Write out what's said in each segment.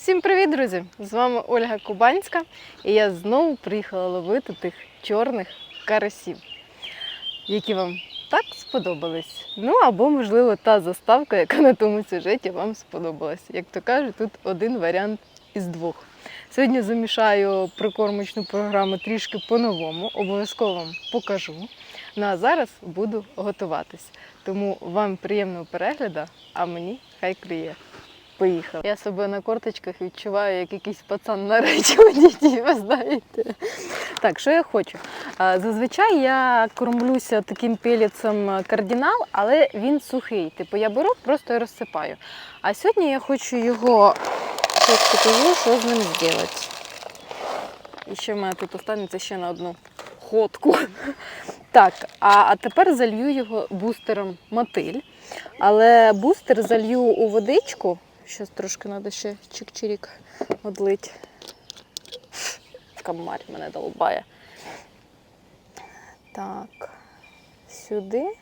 Всім привіт, друзі! З вами Ольга Кубанська, і я знову приїхала ловити тих чорних карасів, які вам так сподобались. Ну або, можливо, та заставка, яка на тому сюжеті вам сподобалась. Як то кажуть, тут один варіант із двох. Сьогодні замішаю прикормочну програму трішки по-новому, обов'язково вам покажу. Ну а зараз буду готуватись. Тому вам приємного перегляду, а мені хай клює. Поїхав. Я себе на корточках відчуваю, як якийсь пацан на речі ви знаєте. Так, що я хочу? Зазвичай я кормлюся таким пелецем кардинал, але він сухий. Типу я беру, просто і розсипаю. А сьогодні я хочу його покажу, що з ним зробити. І ще в мене тут останеться ще на одну ходку. Так, а, а тепер залью його бустером мотиль. Але бустер залью у водичку. Щас трошки треба ще чик-чирік одлить. Камарь мене долбає. Так, сюди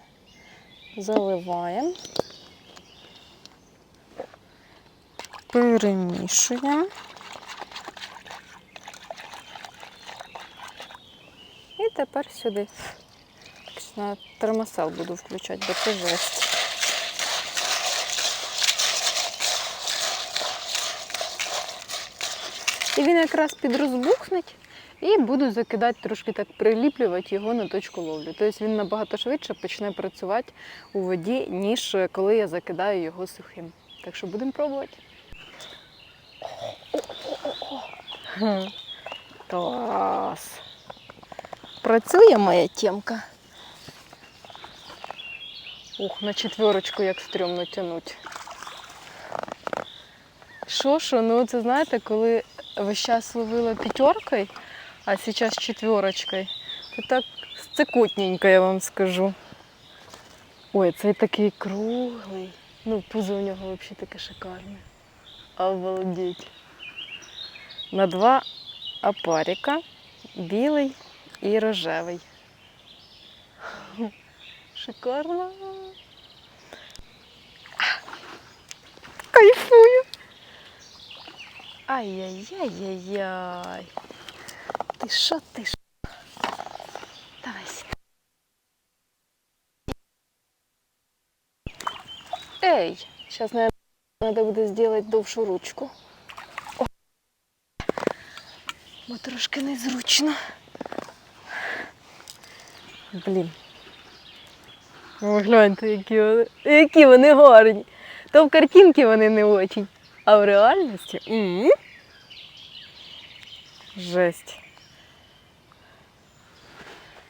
заливаємо. Перемішуємо. І тепер сюди. Термосел буду включати, бо це жесть. І він якраз підрозбухнеть і буду закидати трошки так приліплювати його на точку ловлі. Тобто він набагато швидше почне працювати у воді, ніж коли я закидаю його сухим. Так що будемо пробувати. Клас. Працює моя тємка. Ух, на четверочку як стрьомно тянуть. Що, що, ну це знаєте, коли весь час ловила п'ятеркою, а зараз четверочкою, то так стекутненько, я вам скажу. Ой, цей такий круглий. Ну, пузо у нього взагалі таке шикарне. Обалдеть. На два опарика, білий і рожевий. Шикарно. Кайфую. Ай-яй-яй-яй-яй. Ти що, ти що? Давай сюди. Ей, зараз, наверное, треба буде зробити довшу ручку. О. Бо трошки незручно. Блін. О, гляньте, які вони, які вони гарні. То в картинці вони не очень, а в реальності. м Жесть.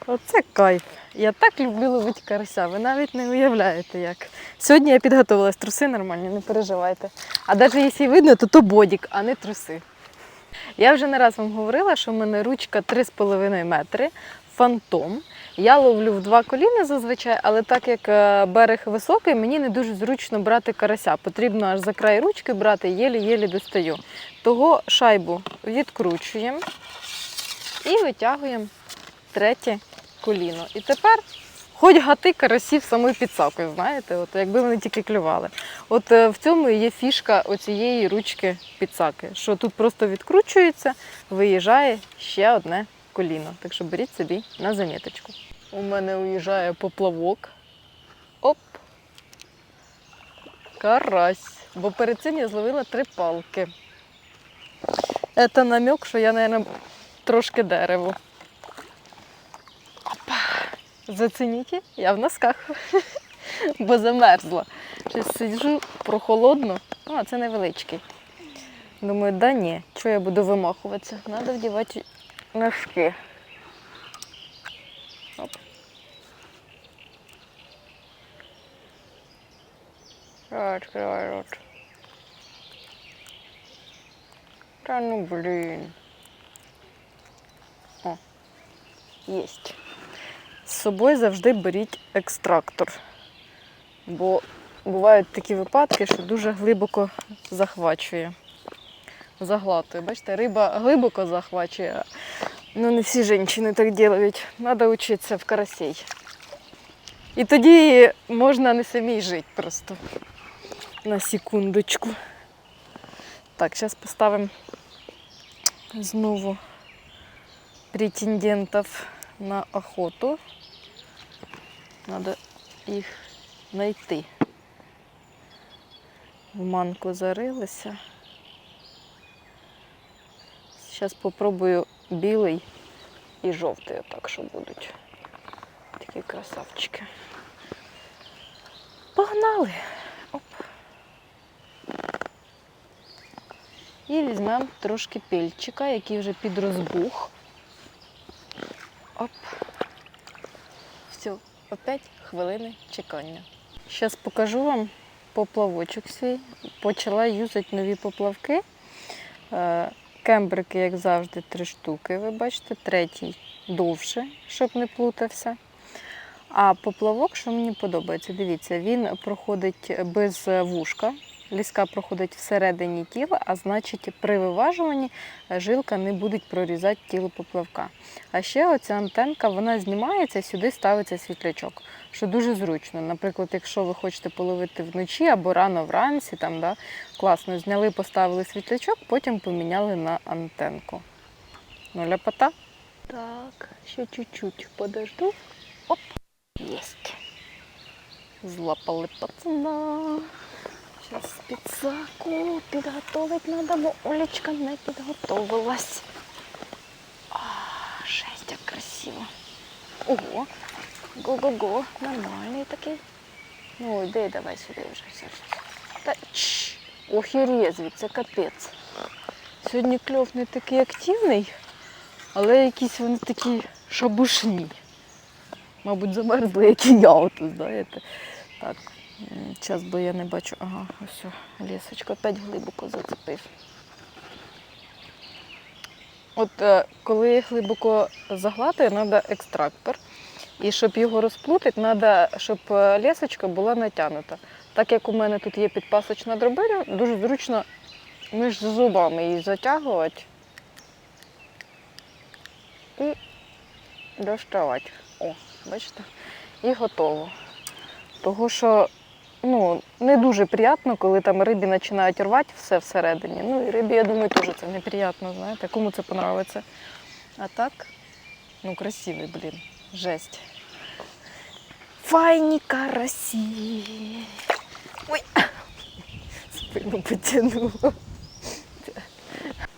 Оце кайф. Я так люблю ловити карася, ви навіть не уявляєте як. Сьогодні я підготувалась, труси нормальні, не переживайте. А навіть якщо видно, то то бодік, а не труси. Я вже не раз вам говорила, що в мене ручка 3,5 метри, фантом. Я ловлю в два коліна зазвичай, але так як е, берег високий, мені не дуже зручно брати карася. Потрібно аж за край ручки брати, єлі-єлі достаю. Того шайбу відкручуємо і витягуємо третє коліно. І тепер хоч гати карасів самою підсакою, знаєте, от якби вони тільки клювали. От е, в цьому є фішка оцієї ручки підсаки, що тут просто відкручується, виїжджає ще одне коліно. Так що беріть собі на заміточку. У мене уїжджає поплавок. Оп. Карась. Бо перед цим я зловила три палки. Це намек, що я, мабуть, трошки дерево. Опа. Зацініть, я в носках, бо замерзла. Щось сиджу прохолодно. А це невеличкий. Думаю, да ні, що я буду вимахуватися? Треба вдівати носки. Оп. Открывай рот. Та ну блін. О, єсть. З собою завжди беріть екстрактор. Бо бувають такі випадки, що дуже глибоко захвачує. Заглатує. Бачите, риба глибоко захвачує. Ну, не всі жінки так роблять. Треба вчитися в карасей. І тоді можна не самій жити просто. На секундочку. Так, зараз поставимо знову претендентів на охоту. Надо їх знайти. В манку зарилися. Зараз попробую білий і жовтий, отак, що будуть. Такі красавчики. Погнали! Оп. І візьмемо трошки пельчика, який вже підрозбух. Оп. Все, опять хвилини чекання. Зараз покажу вам поплавочок свій. Почала юзати нові поплавки. Кембрики, як завжди, три штуки. Ви бачите, третій довше, щоб не плутався. А поплавок, що мені подобається, дивіться, він проходить без вушка. Ліска проходить всередині тіла, а значить, при виважуванні жилка не буде прорізати тіло поплавка. А ще оця антенка вона знімається сюди ставиться світлячок, що дуже зручно. Наприклад, якщо ви хочете половити вночі або рано вранці, там, да, класно зняли, поставили світлячок, потім поміняли на антенку. Ну, ляпота. Так, ще чуть-чуть подожду. Оп, єсть. Злапали пацана. Зараз спецаку підготовити треба, бо Олечка не підготовилась. А, жесть, як красиво. Ого, го-го-го, нормальний такий. Ну, йди, давай сюди вже все. Та чш, ох і резвий, це капець. Сьогодні кльов не такий активний, але якісь вони такі шабушні. Мабуть, замерзли, як і я отут, знаєте. Так, зараз, бо я не бачу. Ага, ось лісочка опять глибоко зацепив. От е, коли глибоко заглатує, треба екстрактор. І щоб його розплутати, треба, щоб е, лісочка була натягнута. Так як у мене тут є підпасочна дробина, дуже зручно між зубами її затягувати і доставати. О, бачите? І готово. Того що ну, не дуже приємно, коли там рибі починають рвати все всередині. Ну і рибі, я думаю, теж це неприємно, знаєте, кому це подобається. А так, ну красивий, блін, жесть. Файні карасі. Ой, спину потягнула.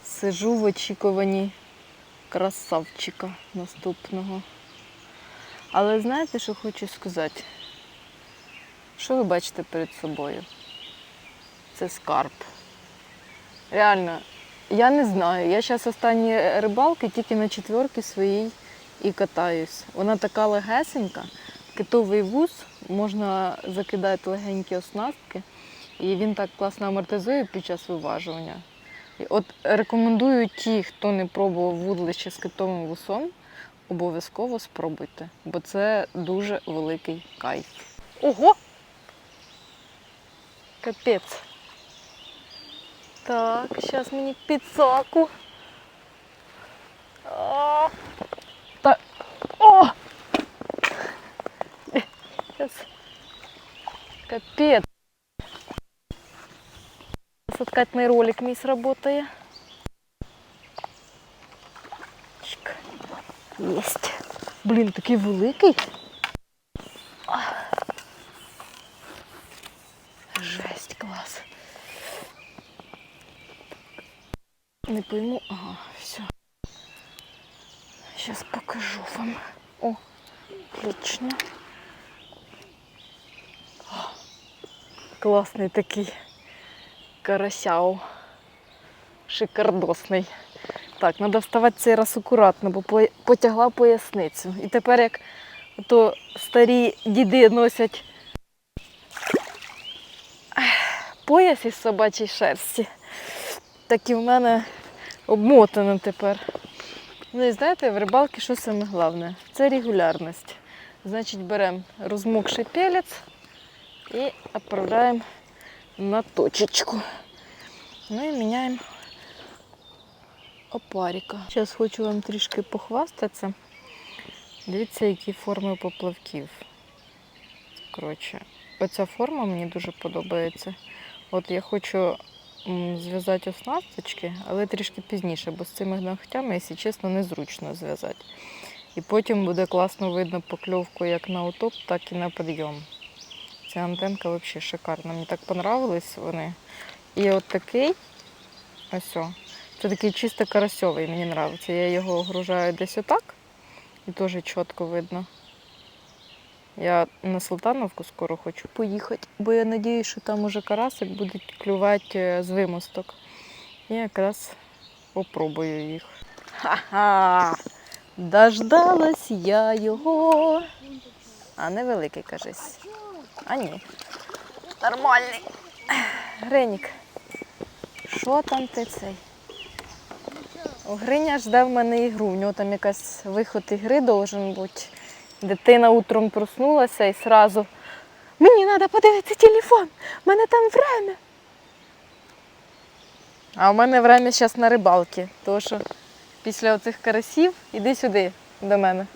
Сижу в очікуванні красавчика наступного. Але знаєте, що хочу сказати? Що ви бачите перед собою? Це скарб. Реально, я не знаю. Я зараз останні рибалки тільки на четверки своїй і катаюсь. Вона така легесенька, китовий вуз, можна закидати легенькі оснастки, і він так класно амортизує під час виважування. І От рекомендую ті, хто не пробував вудлище з китовим вусом, обов'язково спробуйте, бо це дуже великий кайф. Ого! Капець. Так, зараз мені підсаку. А, Та... О! Сейчас. Капець. Соткательний ролик мій сработає. Чик. Єсть. Блін, такий великий. Жесть, клас. Не пойму. Ага, все. Сейчас покажу вам. О, отлично. О, класний такий карасяу. Шикардосний. Так, треба вставати цей раз акуратно, бо потягла поясницю. І тепер як то старі діди носять пояс із собачій шерсті. Так і в мене обмотано тепер. Ну і знаєте, в рибалці що саме головне? Це регулярність. Значить, беремо розмокший пелець і відправляємо на точечку. Ну і міняємо опарика. Зараз хочу вам трішки похвастатися. Дивіться, які форми поплавків. Коротше, оця форма мені дуже подобається. От я хочу зв'язати оснасточки, але трішки пізніше, бо з цими ногтями, якщо чесно, незручно зв'язати. І потім буде класно видно покльовку як на утоп, так і на підйом. Ця антенка взагалі шикарна. Мені так понравились вони. І от такий, ось о, це такий чисто карасьовий, мені подобається. Я його огружаю десь отак і теж чітко видно. Я на Султановку скоро хочу поїхати, бо я сподіваюся, що там уже карасик будуть клювати е, з вимосток. І якраз попробую їх. Ха-ха! Дождалась я його. А невеликий, кажись. А ні. Нормальний. Гринік. Що там ти цей? Гриня жде в мене ігру. В нього там якась виход ігри должен бути. Дитина утром проснулася і сразу мені треба подивитися телефон, в мене там время. А у мене время зараз на рибалці, тому що після оцих карасів іди сюди до мене.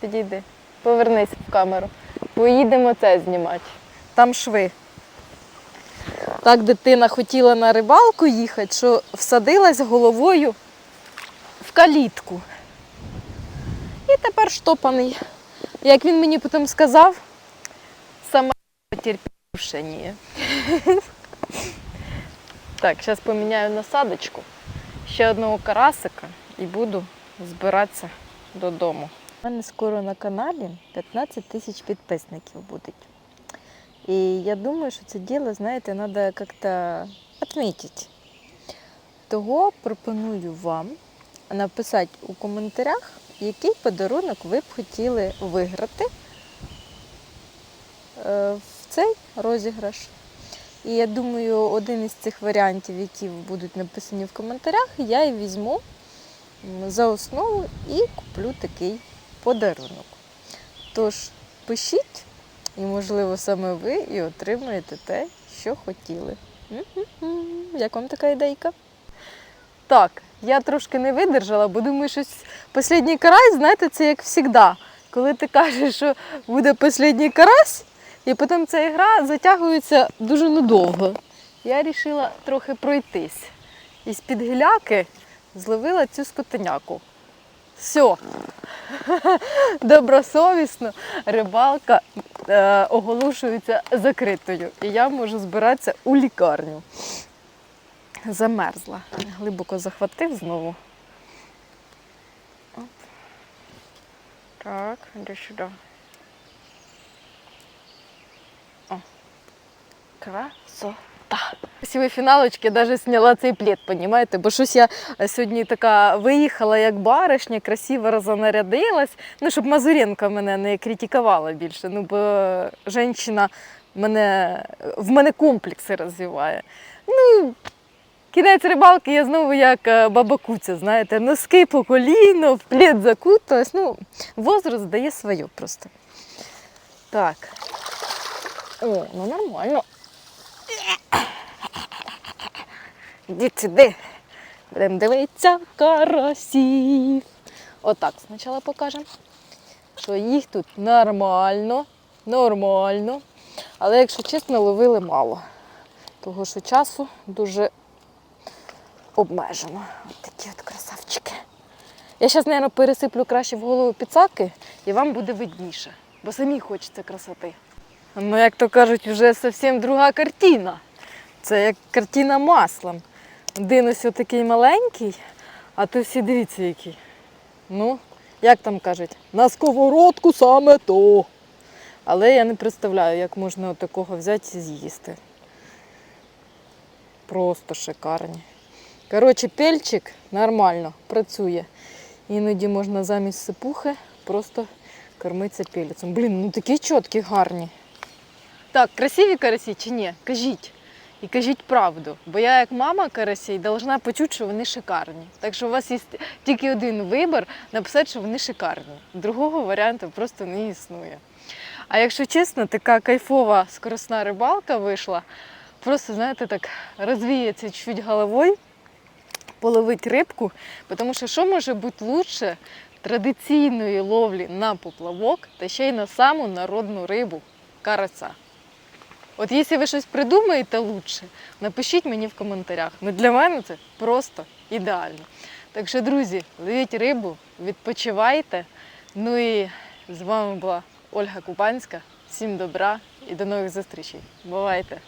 Підійди, повернись в камеру. Поїдемо це знімати. Там шви. Так дитина хотіла на рибалку їхати, що всадилась головою в калітку. І тепер штопаний. Як він мені потім сказав, сама потерпівшені. Так, зараз поміняю насадочку. Ще одного карасика і буду збиратися додому. У мене скоро на каналі 15 тисяч підписників буде. І я думаю, що це діло, знаєте, треба як-то відмітити. Того пропоную вам написати у коментарях, який подарунок ви б хотіли виграти е, в цей розіграш. І я думаю, один із цих варіантів, які будуть написані в коментарях, я і візьму за основу і куплю такий подарунок. Тож пишіть, і, можливо, саме ви і отримаєте те, що хотіли. Як вам така ідейка? Так, я трошки не видержала, бо думаю, що останній карась, знаєте, це як завжди. Коли ти кажеш, що буде останній карась, і потім ця гра затягується дуже надовго. Я вирішила трохи пройтись. І з-під гіляки зловила цю скотиняку. Все. Добросовісно рибалка е, оголошується закритою. І я можу збиратися у лікарню. Замерзла. Глибоко захватив знову. Оп. Так, іди сюди. О. Красота. Красиві фіналочки, навіть зняла цей плед, понімаєте? Бо щось я сьогодні така виїхала як баришня, красиво розонарядилась. Ну, щоб Мазуренко мене не критикувала більше. Ну, бо жінка мене, в мене комплекси розвиває. Ну, Кінець рибалки я знову як е, баба Куця, знаєте, носки по коліно, в плед закуталась. Ну, возраст дає своє просто. Так. О, ну нормально. Ідіть сюди. Будемо дивитися карасів. Отак спочатку покажемо, що їх тут нормально, нормально. Але, якщо чесно, ловили мало. Того що часу дуже обмежено. Ось такі от красавчики. Я зараз, мабуть, пересиплю краще в голову підсадки і вам буде видніше, бо самі хочеться красоти. Ну, як то кажуть, вже зовсім друга картина. Це як картина маслом. Один ось такий маленький, а то всі дивіться який. Ну, як там кажуть, на сковородку саме то. Але я не представляю, як можна такого взяти і з'їсти. Просто шикарні. Коротше, пельчик нормально працює. Іноді можна замість сипухи просто кормитися пелецем. Блін, ну такі чіткі, гарні. Так, красиві карасі чи ні? Кажіть. І кажіть правду. Бо я, як мама карасей, должна почути, що вони шикарні. Так що у вас є тільки один вибір написати, що вони шикарні. Другого варіанту просто не існує. А якщо чесно, така кайфова скоросна рибалка вийшла. Просто, знаєте, так розвіється чуть головою, половить рибку, тому що що може бути лучше традиційної ловлі на поплавок та ще й на саму народну рибу карася. От якщо ви щось придумаєте лучше, напишіть мені в коментарях. Ну для мене це просто ідеально. Так що, друзі, ловіть рибу, відпочивайте. Ну і з вами була Ольга Кубанська. Всім добра і до нових зустрічей. Бувайте!